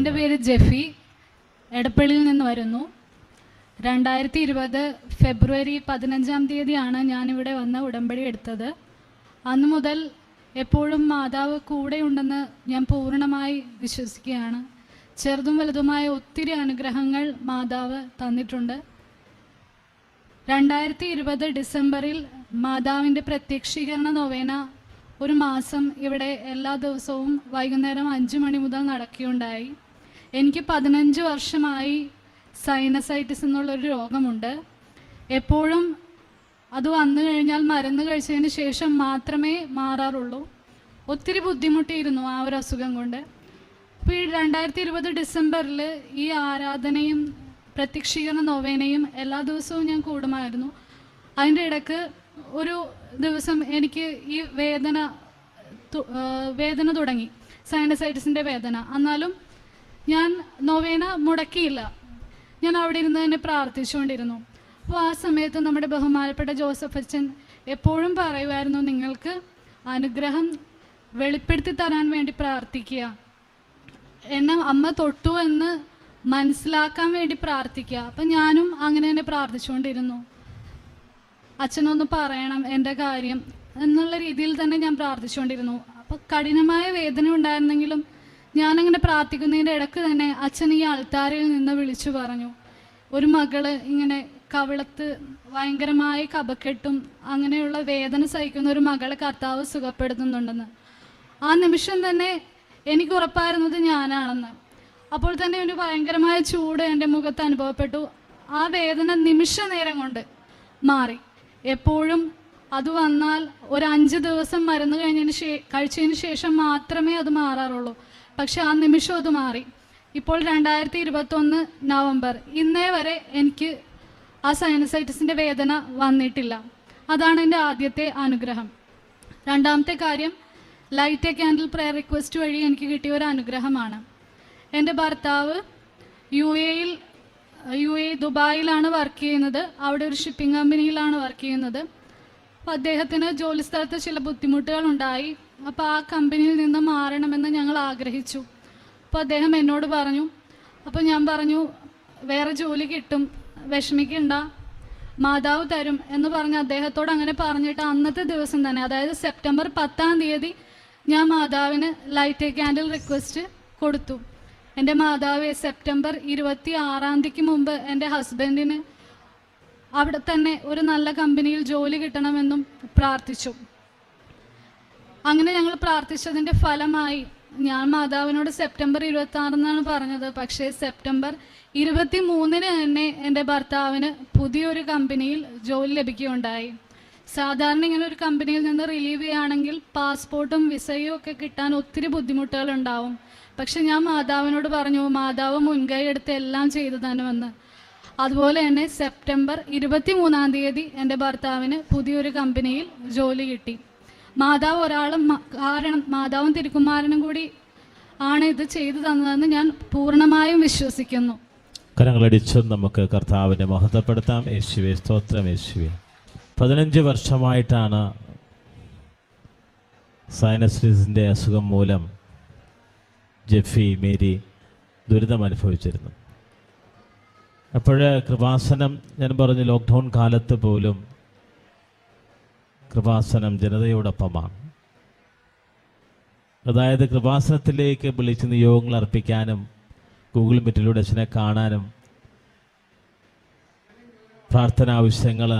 എന്റെ പേര് ജെഫി. എടപ്പള്ളിയിൽ നിന്ന് വരുന്നു. രണ്ടായിരത്തി ഇരുപത് ഫെബ്രുവരി പതിനഞ്ചാം തീയതിയാണ് ഞാനിവിടെ വന്ന് ഉടമ്പടി എടുത്തത്. അന്നു മുതൽ എപ്പോഴും മാതാവ് കൂടെയുണ്ടെന്ന് ഞാൻ പൂർണമായി വിശ്വസിക്കുകയാണ്. ചെറുതും വലുതുമായ ഒത്തിരി അനുഗ്രഹങ്ങൾ മാതാവ് തന്നിട്ടുണ്ട്. രണ്ടായിരത്തി ഇരുപത് ഡിസംബറിൽ മാതാവിന്റെ പ്രത്യക്ഷീകരണ നൊവേന ഒരു മാസം ഇവിടെ എല്ലാ ദിവസവും വൈകുന്നേരം അഞ്ച് മണി മുതൽ നടക്കുകയുണ്ടായി. എനിക്ക് പതിനഞ്ച് വർഷമായി സൈനസൈറ്റിസ് എന്നുള്ളൊരു രോഗമുണ്ട്. എപ്പോഴും അത് വന്നു കഴിഞ്ഞാൽ മരുന്ന് കഴിച്ചതിന് ശേഷം മാത്രമേ മാറാറുള്ളൂ. ഒത്തിരി ബുദ്ധിമുട്ടിയിരുന്നു ആ ഒരു അസുഖം കൊണ്ട്. അപ്പോൾ ഈ രണ്ടായിരത്തി ഇരുപത് ഡിസംബറിൽ ഈ ആരാധനയും പ്രത്യക്ഷീകരണ നൊവേനയും എല്ലാ ദിവസവും ഞാൻ കൂടുമായിരുന്നു. അതിന്റെ ഇടയ്ക്ക് ഒരു ദിവസം എനിക്ക് ഈ വേദന വേദന തുടങ്ങി. സൈനസൈറ്റിസിന്റെ വേദന. എന്നാലും ഞാൻ നൊവേന മുടക്കിയില്ല. ഞാൻ അവിടെ ഇരുന്ന് തന്നെ പ്രാർത്ഥിച്ചുകൊണ്ടിരുന്നു. അപ്പോൾ ആ സമയത്ത് നമ്മുടെ ബഹുമാനപ്പെട്ട ജോസഫ് അച്ഛൻ എപ്പോഴും പറയുമായിരുന്നു നിങ്ങൾക്ക് അനുഗ്രഹം വെളിപ്പെടുത്തി തരാൻ വേണ്ടി പ്രാർത്ഥിക്കുക. എന്നെ അമ്മ തൊട്ടു എന്ന് മനസ്സിലാക്കാൻ വേണ്ടി പ്രാർത്ഥിക്കുക. അപ്പം ഞാനും അങ്ങനെ തന്നെ പ്രാർത്ഥിച്ചുകൊണ്ടിരുന്നു. അച്ഛനൊന്ന് പറയണം എന്റെ കാര്യം എന്നുള്ള രീതിയിൽ തന്നെ ഞാൻ പ്രാർത്ഥിച്ചുകൊണ്ടിരുന്നു. അപ്പോൾ കഠിനമായ വേദന ഉണ്ടായിരുന്നെങ്കിലും ഞാനങ്ങനെ പ്രാർത്ഥിക്കുന്നതിന്റെ ഇടയ്ക്ക് തന്നെ അച്ഛൻ ഈ അൾത്താരയിൽ നിന്ന് വിളിച്ചു പറഞ്ഞു. ഒരു മകൾ ഇങ്ങനെ കവിളത്ത് ഭയങ്കരമായ കപക്കെട്ടും അങ്ങനെയുള്ള വേദന സഹിക്കുന്ന ഒരു മകളെ കർത്താവ് സുഖപ്പെടുത്തുന്നുണ്ടെന്ന്. ആ നിമിഷം തന്നെ എനിക്ക് ഉറപ്പായിരുന്നത് ഞാനാണെന്ന്. അപ്പോൾ തന്നെ ഒരു ഭയങ്കരമായ ചൂട് എന്റെ മുഖത്ത് അനുഭവപ്പെട്ടു. ആ വേദന നിമിഷ നേരം കൊണ്ട് മാറി. എപ്പോഴും അത് വന്നാൽ ഒരു അഞ്ച് ദിവസം മരുന്ന് കഴിഞ്ഞതിന് ശേ കഴിച്ചതിന് ശേഷം മാത്രമേ അത് മാറാറുള്ളൂ. പക്ഷെ ആ നിമിഷം അത് മാറി. ഇപ്പോൾ രണ്ടായിരത്തി ഇരുപത്തൊന്ന് നവംബർ. ഇന്നേ വരെ എനിക്ക് ആ സൈനസൈറ്റിസിന്റെ വേദന വന്നിട്ടില്ല. അതാണ് എന്റെ ആദ്യത്തെ അനുഗ്രഹം. രണ്ടാമത്തെ കാര്യം light a candle prayer request വഴി എനിക്ക് കിട്ടിയ ഒരു അനുഗ്രഹമാണ്. എന്റെ ഭർത്താവ് യു എയിൽ യു എ ദുബായിലാണ് വർക്ക് ചെയ്യുന്നത്. അവിടെ ഒരു ഷിപ്പിംഗ് കമ്പനിയിലാണ് വർക്ക് ചെയ്യുന്നത്. അപ്പോൾ അദ്ദേഹത്തിന് ജോലി സ്ഥലത്ത് ചില ബുദ്ധിമുട്ടുകൾ ഉണ്ടായി. അപ്പോൾ ആ കമ്പനിയിൽ നിന്ന് മാറണമെന്ന് ഞങ്ങൾ ആഗ്രഹിച്ചു. അപ്പോൾ അദ്ദേഹം എന്നോട് പറഞ്ഞു അപ്പോൾ ഞാൻ പറഞ്ഞു വേറെ ജോലി കിട്ടും വിഷമിക്കണ്ട മാതാവ് തരും എന്ന് പറഞ്ഞ് അദ്ദേഹത്തോട് അങ്ങനെ പറഞ്ഞിട്ട് അന്നത്തെ ദിവസം തന്നെ അതായത് സെപ്റ്റംബർ പത്താം തീയതി ഞാൻ മാതാവിന് ലൈറ്റ് ക്യാൻഡിൽ റിക്വസ്റ്റ് കൊടുത്തു. എന്റെ മാതാവ് സെപ്റ്റംബർ ഇരുപത്തി ആറാം തീയതിക്ക് മുമ്പ് എന്റെ ഹസ്ബൻഡിന് അവിടെ തന്നെ ഒരു നല്ല കമ്പനിയിൽ ജോലി കിട്ടണമെന്നും പ്രാർത്ഥിച്ചു. അങ്ങനെ ഞങ്ങൾ പ്രാർത്ഥിച്ചതിന്റെ ഫലമായി ഞാൻ മാതാവിനോട് സെപ്റ്റംബർ ഇരുപത്തി ആറെന്നാണ് പറഞ്ഞത്. പക്ഷേ സെപ്റ്റംബർ ഇരുപത്തി മൂന്നിന് തന്നെ എന്റെ ഭർത്താവിന് പുതിയൊരു കമ്പനിയിൽ ജോലി ലഭിക്കുകയുണ്ടായി. സാധാരണ ഇങ്ങനെ ഒരു കമ്പനിയിൽ നിന്ന് റിലീവ് ചെയ്യുകയാണെങ്കിൽ പാസ്പോർട്ടും വിസയും ഒക്കെ കിട്ടാൻ ഒത്തിരി ബുദ്ധിമുട്ടുകൾ ഉണ്ടാവും. പക്ഷെ ഞാൻ മാതാവിനോട് പറഞ്ഞു മാതാവ് മുൻകൈ എടുത്ത് എല്ലാം ചെയ്തു തന്നുവെന്ന്. അതുപോലെ തന്നെ സെപ്റ്റംബർ ഇരുപത്തി മൂന്നാം തീയതി എന്റെ ഭർത്താവിന് പുതിയൊരു കമ്പനിയിൽ ജോലി കിട്ടി. മാതാവ് ഒരാളും കാരണം മാതാവും തിരുക്കുമാരനും കൂടി ആണ് ഇത് ചെയ്തു തന്നതെന്ന് ഞാൻ പൂർണമായും വിശ്വസിക്കുന്നു. കരങ്ങളടിച്ചും നമുക്ക് കർത്താവിനെ മഹത്വപ്പെടുത്താം. യേശുവെ സ്തോത്രം യേശുവെ. പതിനഞ്ച് വർഷമായിട്ടാണ് സൈനസ്റ്റിസിന്റെ അസുഖം മൂലം ജെഫി മേരി ദുരിതം അനുഭവിച്ചിരുന്നു. അപ്പോൾ കൃപാസനം ഞാൻ പറഞ്ഞു ലോക്ക്ഡൗൺ കാലത്ത് പോലും കൃപാസനം ജനതയോടൊപ്പമാണ്. അതായത് കൃപാസനത്തിലേക്ക് വിളിച്ച് നിയോഗങ്ങൾ അർപ്പിക്കാനും ഗൂഗിൾ മീറ്റിലൂടെ അച്ഛനെ കാണാനും പ്രാർത്ഥന ആവശ്യങ്ങൾ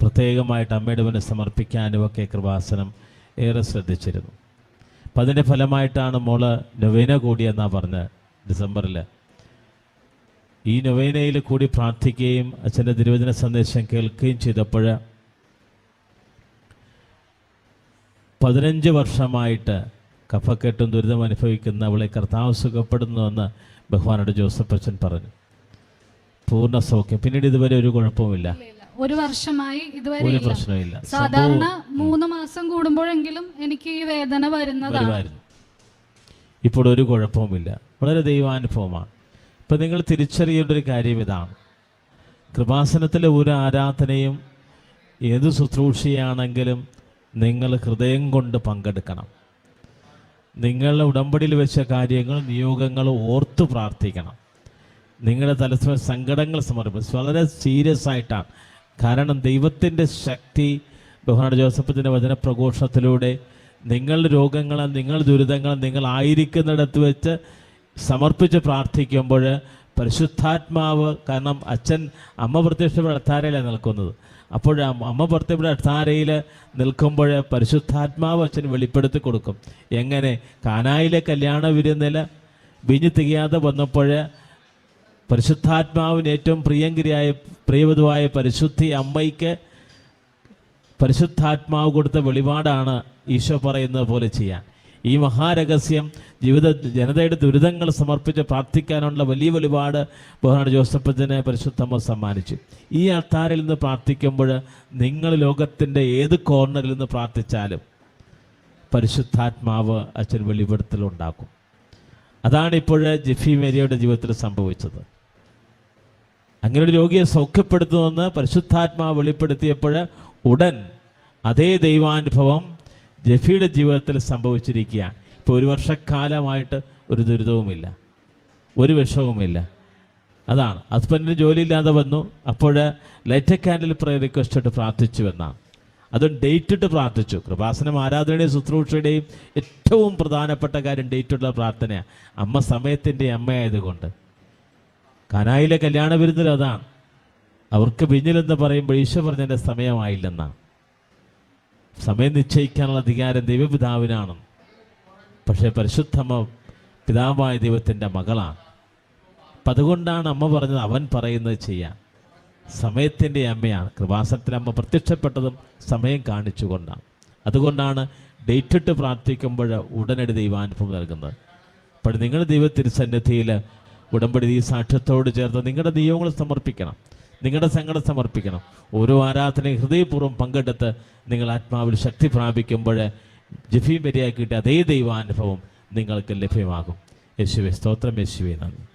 പ്രത്യേകമായിട്ട് അമ്മയുടെ മുന്നിൽ സമർപ്പിക്കാനും ഒക്കെ കൃപാസനം ഏറെ ശ്രദ്ധിച്ചിരുന്നു. അപ്പം അതിന്റെ ഫലമായിട്ടാണ് മോൾ നൊവേന കൂടിയെന്നാണ് പറഞ്ഞത് ഡിസംബറിൽ. ഈ നൊവേനയിൽ കൂടി പ്രാർത്ഥിക്കുകയും അച്ഛന്റെ തിരുവചന സന്ദേശം കേൾക്കുകയും ചെയ്തപ്പോൾ പതിനഞ്ച് വർഷമായിട്ട് കഫക്കെട്ടും ദുരിതം അനുഭവിക്കുന്ന അവളെ കർത്താവ് സുഖപ്പെടുന്നുവെന്ന് ബഹ്വാനോട് ജോസഫ് അച്ഛൻ പറഞ്ഞു. പൂർണ സൗഖ്യം. പിന്നീട് ഇതുവരെ ഒരു കുഴപ്പമില്ല ഒരു വർഷമായി ഇതുവരെ ഒരു ഇല്ല. പ്രശ്നമില്ല സാധാരണ മൂന്ന് മാസം കൂടുമ്പോഴെങ്കിലും എനിക്ക് ഈ വേദന വരുന്നതാണ്. വരുമായിരുന്നു. ഇപ്പോൾ ഒരു കുഴപ്പവുമില്ല. വളരെ ദൈവാനുഭവമാണ്. ഇപ്പം നിങ്ങൾ തിരിച്ചറിയേണ്ട ഒരു കാര്യം ഇതാണ്. കൃപാസനത്തിലെ ഒരു ആരാധനയും ഏത് ശുശ്രൂഷയാണെങ്കിലും നിങ്ങൾ ഹൃദയം കൊണ്ട് പങ്കെടുക്കണം. നിങ്ങളുടെ ഉടമ്പടിയിൽ വെച്ച കാര്യങ്ങൾ നിയോഗങ്ങൾ ഓർത്ത് പ്രാർത്ഥിക്കണം. നിങ്ങളുടെ തലസ്ഥ സങ്കടങ്ങൾ സമർപ്പിച്ച്. വളരെ സീരിയസ് ആയിട്ടാണ്. കാരണം ദൈവത്തിന്റെ ശക്തി ബഹുമാന ജോസഫത്തിന്റെ വചനപ്രഘോഷത്തിലൂടെ നിങ്ങളുടെ രോഗങ്ങൾ നിങ്ങളുടെ ദുരിതങ്ങൾ നിങ്ങൾ ആയിരിക്കുന്നിടത്ത് വെച്ച് സമർപ്പിച്ച് പ്രാർത്ഥിക്കുമ്പോൾ പരിശുദ്ധാത്മാവ് കാരണം അച്ഛൻ അമ്മ പ്രത്യക്ഷപ്പെട്ട അത്താരയിലാണ് നിൽക്കുന്നത്. അപ്പോൾ അമ്മ പ്രത്യക്ഷപ്പെട്ട അത്താരയിൽ നിൽക്കുമ്പോൾ പരിശുദ്ധാത്മാവ് അച്ഛൻ വെളിപ്പെടുത്തി കൊടുക്കും. എങ്ങനെ? കാനായിലെ കല്യാണ വിരുന്നിൽ വിഞ്ഞു തികയാതെ വന്നപ്പോൾ പരിശുദ്ധാത്മാവിന് ഏറ്റവും പ്രിയങ്കരിയായ പ്രിയവധുവായ പരിശുദ്ധി അമ്മയ്ക്ക് പരിശുദ്ധാത്മാവ് കൊടുത്ത വെളിപാടാണ് ഈശോ പറയുന്നത് പോലെ ചെയ്യാൻ. ഈ മഹാരഹസ്യം ജീവിത ജനതയുടെ ദുരിതങ്ങൾ സമർപ്പിച്ച് പ്രാർത്ഥിക്കാനുള്ള വലിയ വെളിപാട് ബഹുനാട് ജോസഫിനെ പരിശുദ്ധമ്മ സമ്മാനിച്ചു. ഈ അൾത്താരിൽ നിന്ന് പ്രാർത്ഥിക്കുമ്പോൾ നിങ്ങൾ ലോകത്തിന്റെ ഏത് കോർണറിൽ നിന്ന് പ്രാർത്ഥിച്ചാലും പരിശുദ്ധാത്മാവ് അച്ഛൻ വെളിപ്പെടുത്തലുണ്ടാക്കും അതാണ് ഇപ്പോൾ ജിഫി മേരിയുടെ ജീവിതത്തിൽ സംഭവിച്ചത്. അങ്ങനെ ഒരു രോഗിയെ സൗഖ്യപ്പെടുത്തുമെന്ന് പരിശുദ്ധാത്മാവ് വെളിപ്പെടുത്തിയപ്പോൾ ഉടൻ അതേ ദൈവാനുഭവം ജഫിയുടെ ജീവിതത്തിൽ സംഭവിച്ചിരിക്കുകയാണ്. ഇപ്പോൾ ഒരു വർഷക്കാലമായിട്ട് ഒരു ദുരിതവുമില്ല. ഒരു വിഷവുമില്ല. അതാണ്. ഹസ്ബൻഡിന് ജോലിയില്ലാതെ വന്നു. അപ്പോൾ ലൈറ്റ് ക്യാൻഡിൽ പ്രയർ റിക്വസ്റ്റ് ഇട്ട് പ്രാർത്ഥിച്ചു എന്നാണ്. അത് ഡേറ്റ് ഇട്ട് പ്രാർത്ഥിച്ചു. കൃപാസനം ആരാധനയുടെയും ശുശ്രൂഷയുടെയും ഏറ്റവും പ്രധാനപ്പെട്ട കാര്യം ഡേറ്റുള്ള പ്രാർത്ഥനയാണ്. അമ്മ സമയത്തിന്റെ അമ്മയായതുകൊണ്ട്. കനായിലെ കല്യാണ വിരുന്നിൽ അതാണ്. അവർക്ക് പിന്നിലെന്ന് പറയുമ്പോൾ ഈശോ പറഞ്ഞതിന്റെ സമയമായില്ലെന്നാണ്. സമയം നിശ്ചയിക്കാനുള്ള അധികാരം ദൈവപിതാവിനാണ്. പക്ഷേ പരിശുദ്ധമ്മ പിതാവായ ദൈവത്തിന്റെ മകളാണ്. അപ്പം അതുകൊണ്ടാണ് അമ്മ പറഞ്ഞത് അവൻ പറയുന്നത് ചെയ്യാൻ. സമയത്തിന്റെ അമ്മയാണ്. കൃപാസനത്തിൽ അമ്മ പ്രത്യക്ഷപ്പെട്ടതും സമയം കാണിച്ചുകൊണ്ടാണ്. അതുകൊണ്ടാണ് ഡേറ്റ് ഇട്ട് പ്രാർത്ഥിക്കുമ്പോൾ ഉടനടി ദൈവാനുഭവം നൽകുന്നത്. അപ്പോൾ നിങ്ങൾ ദൈവ തിരുസന്നിധിയിൽ ഉടമ്പടി ഈ സാക്ഷ്യത്തോട് ചേർത്ത് നിങ്ങളുടെ നിയമങ്ങൾ സമർപ്പിക്കണം. നിങ്ങളുടെ സങ്കടം സമർപ്പിക്കണം. ഓരോ ആരാധനയും ഹൃദയപൂർവം പങ്കെടുത്ത് നിങ്ങൾ ആത്മാവിൽ ശക്തി പ്രാപിക്കുമ്പോൾ ജഫീം വരിയാക്കിയിട്ട് അതേ ദൈവാനുഭവം നിങ്ങൾക്ക് ലഭ്യമാകും. യേശുവെ സ്തോത്രം യേശുവെ നന്ദി.